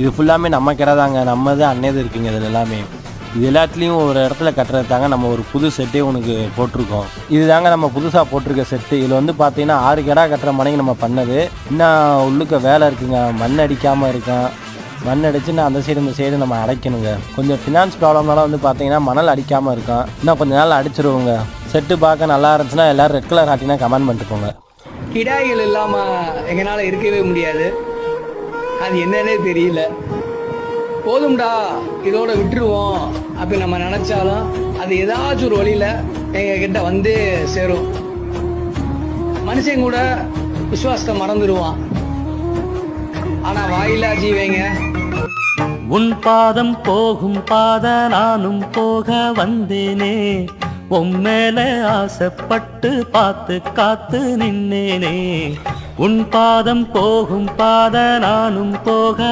இது ஃபுல்லாமே நம்ம கிடை தாங்க. நம்மது அன்னது இருக்குங்க இதில் எல்லாமே. இது எல்லாத்துலேயும் ஒரு இடத்துல கட்டுறது தாங்க நம்ம ஒரு புது செட்டே உனக்கு போட்டிருக்கோம். இது தாங்க நம்ம புதுசாக போட்டிருக்க செட்டு இதில் வந்து பார்த்தீங்கன்னா ஆறு கிடா கட்டுற மனைக்கு நம்ம பண்ணது. இன்னும் உள்ளுக்க வேலை இருக்குங்க. மண் அடிக்காமல் இருக்கான். மண் அடித்து நான் அந்த சைடு இந்த சைடு நம்ம அடைக்கணுங்க. கொஞ்சம் ஃபினான்ஸ் ப்ராப்ளம்னால வந்து பார்த்தீங்கன்னா மணல் அடிக்காமல் இருக்கும் இன்னும் கொஞ்ச நாள் அடிச்சிருவோங்க. செட்டு பார்க்க நல்லா இருந்துச்சுன்னா எல்லோரும் ரெட் கலர் ஆட்டினா கமெண்ட் பண்ணிட்டு போங்க கிடாய்கள் இல்லாமல் எங்களால் இருக்கவே முடியாது. அது என்னன்னே தெரியல. போதும்டா இதோட விட்டுருவோம் அப்படி நம்ம நினச்சாலும் அது ஏதாச்சும் ஒரு வழியில் எங்கள் கிட்ட வந்து சேரும். மனுஷன் கூட விசுவாசத்தை மறந்துடுவான். ஆனால் வாயிலா ஜீவைங்க. உன் பாதம் போகும் பாத நானும் போக வந்தேனே. உன் மேல ஆசைப்பட்டு பார்த்து காத்து நின்னேனே. உன் பாதம் போகும் பாத நானும் போக